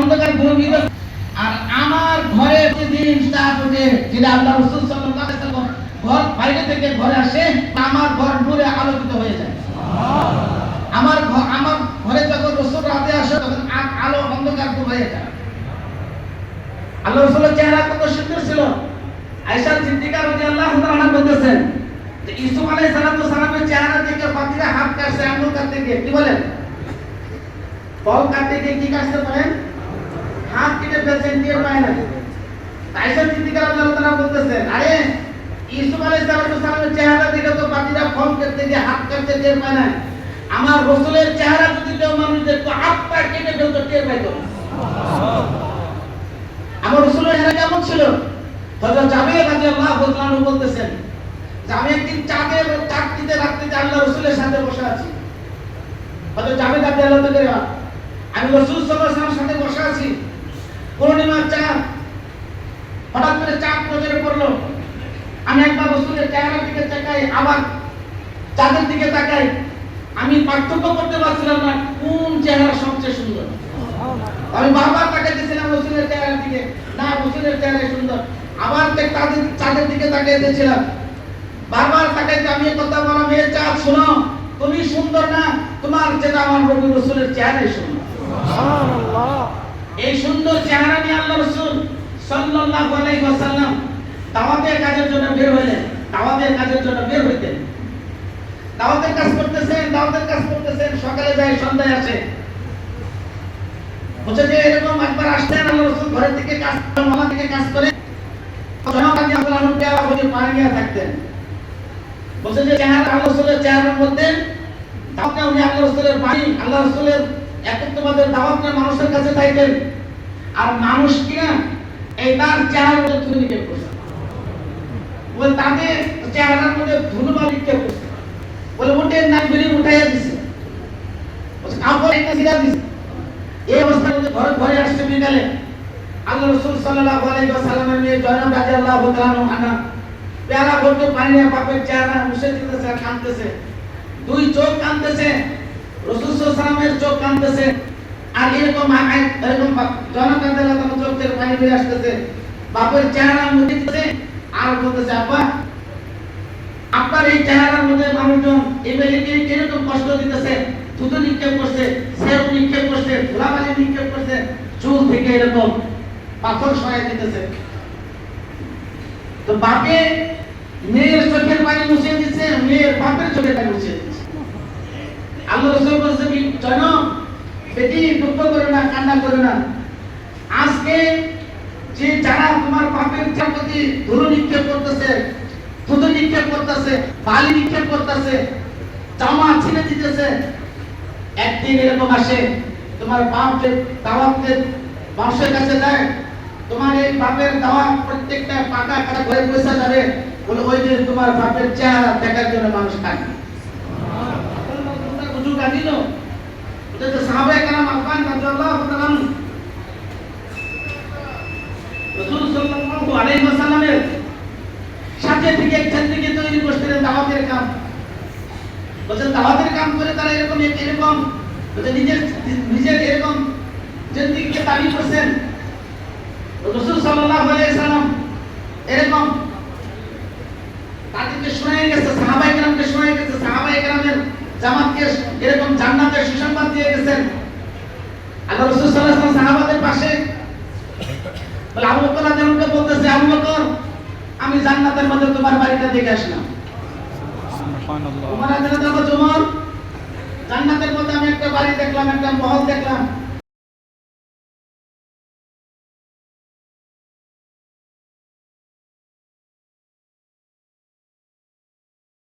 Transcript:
অন্ধকার ভূমিতে আর আমার ঘরে প্রতিদিন স্টার্ট ওঠে যেটা আল্লাহ রসুল সাল্লাল্লাহু ঘর বাইরে থেকে ঘরে আসে, আমার ঘর নূরে আলোকিত হয়ে যায়। আমার ঘর আমার ঘরে যখন রসুল রাতে আসে, তখন আলো অন্ধকার দূর হয়ে যায়। আল্লাহ রসুলের চেহারা কত সুন্দর ছিল। আয়েশা সিদ্দিকা রাদিয়াল্লাহু তাআলা বলতেছেন যে ইউসুফ আলাইহিস সালাতু সালামের চেহারা দেখে পাতিরা হাত কাটছে আঙ্গুল কাটতে গিয়ে। কি বলেন? ফল কাটতে গিয়ে কি কাটতে বলেন? হাত কেটে ফেলছেন টের পায় না আয়েশা সিদ্দিকা রাদিয়াল্লাহু তাআলা বলতেছেন, আরে, ইউসুফ আলাইহিস সালামের চেহারা দেখে তো পাতিরা ফল করতে গিয়ে হাত কাটতে টের পায় না আমার রসুলের চেহারা যদি কেউ মানুষ দেখতো, হাত পা কেটে ফেলতো, টের পাইতো আমার রসুলের চেহারা কেমন ছিল? হযরত জাবির রাদিয়াল্লাহু তাআলা বলতেছেন, যে আমি একদিন চাঁদের চাকরিতে রাত্রিতে আল্লাহ রসুলের সাথে বসে আছি। হয়তো জাবেদ রাদিয়াল্লাহু তাআলা আমি রসুল সাল্লাল্লাহু আলাইহি সাথে বসে আছি। পূর্ণিমার চাঁদ হঠাৎ করে চাঁদ নজরে পড়ল। আমি একবার রসুলের চেহারার দিকে তাকাই, আবার চাঁদের দিকে তাকাই। আমি পার্থক্য করতে পারছিলাম না, কোন চেহারা সবচেয়ে সুন্দর। আমি বারবার তাকাইতেছিলাম রসুলের চেহারার দিকে, না, রসুলের চেহারা সুন্দর। আবার তাদের চাঁদের দিকে তাকাইতেছিলাম বারবার তাকাইতে আমি কথা বলা মেয়ে চাঁদ, শোনো, তুমি সুন্দর না, তোমার যেটা আমার নবী রসুলের চেহারাই সুন্দর। এই সুন্দর চেহারা নিয়ে আল্লাহ রসুল সাল্লাল্লাহু আলাইহি ওয়াসাল্লাম কাজের জন্য বের দাওয়াতের কাজের জন্য বের হইতেন। দাওয়াতের কাজ করতেছেন, দাওয়াতের কাজ করতেছেন, সকালে যায়, সন্ধ্যায় আসে। বলছে যে এরকম একবার আসতেন, আল্লাহ রসুল ঘরের থেকে কাজ মামা থেকে কাজ করে। থাকতেন। বলছে যে চেহারা আল্লাহ রসুলের চেহারার মধ্যে উনি আল্লাহ রসুলের বাণী আল্লাহ রসুলের একত্ববাদের দাওয়াত নিয়ে মানুষের কাছে চাইতেন আর মানুষ কিনা এই তার মধ্যে ধুলো নিক্ষেপ করছে বলে তাদের চেহারার মধ্যে ধুলোবালি নিক্ষেপ করছে বলে উঠে নাক বেরিয়ে উঠাইয়া দিছে। কাপড় একটা সিরা দিছে। এই অবস্থার মধ্যে ঘরে ঘরে আসছে বিকালে। আল্লাহ রসুল সাল্লাল্লাহু আলাইহি ওয়াসাল্লামের মেয়ে জয়নব রাদিয়াল্লাহু তাআলা আনহা। পেয়ারা ভর্তি পানি নিয়ে বাপের চেহারা মুছে দিতেছে কাঁদতেছে। দুই চোখ কাঁদতেছে। রসুল সাল্লামের চোখ কাঁদতেছে। আর এরকম এরকম জনক রাদিয়াল্লাহু তাআলা চোখ থেকে পানি বেরিয়ে আসতেছে। বাপের চেহারা দিতেছে। আর বলতেছে, আব্বা আপনার এই চেহারার মধ্যে মানুষজন এই বেলিকে কীরকম কষ্ট দিতেছে? থুতু নিক্ষেপ করছে সেও নিক্ষেপ করছে, ধুলাবালি নিক্ষেপ করছে, চুল থেকে এরকম পাথর সরাই দিতেছে। তো বাপে মেয়ের চোখের পানি মুছে দিচ্ছে, মেয়ের বাপের চোখের পানি মুছে দিচ্ছে। আল্লাহ বলছে কি? জন বেটি, দুঃখ করে না, কান্না করে না। আজকে যে যারা তোমার বাপের প্রতি ধুলো নিক্ষেপ করতেছে থুতু নিক্ষেপ করতেছে, বালি নিক্ষেপ করতেছে, জামা দিতেছে, একদিন এরকম আসে, তোমার বাপের দাওয়াতের মানুষের কাছে যায় তোমার এই বাপের দাওয়া প্রত্যেকটা পাকা কাটা ঘরে পয়সা যাবে, বলে ওই দিন তোমার বাপের চেহারা দেখার জন্য মানুষ কাঁদবে বুঝু ওটা তো সাহাবায়ে কেরাম আফগান রাদিয়াল্লাহু তাআলা রাসূল সাল্লাল্লাহু আলাইহি ওয়াসাল্লামের সাথে থেকে একজন থেকে তৈরি করছিলেন দাওয়াতের কাম। বলছেন, দাওয়াতের কাম করে তারা এরকম এরকম বলছে নিজের নিজের এরকম জিন্দিগিকে দাবি করছেন। রসুল সাল্লাল্লাহু আলাইহি সাল্লাম এরকম তাদেরকে শোনায় গেছে, সাহাবায়ে কেরামকে শোনায় গেছে, সাহাবায়ে কেরামের জামাতকে এরকম জান্নাতের সুসংবাদ দিয়ে গেছেন। আল্লাহ রাসূল সাল্লাল্লাহু আলাইহি সাহাবাদের পাশে বলে আবু বকর রাদিয়াল্লাহু বলতেছে আবু বকর আমি জান্নাতের মধ্যে তোমার বাড়িটা দেখে আসলাম। সুবহানাল্লাহ। তোমার আদালত আমার জমর জান্নাতের মধ্যে আমি একটা বাড়ি দেখলাম একটা মহল দেখলাম।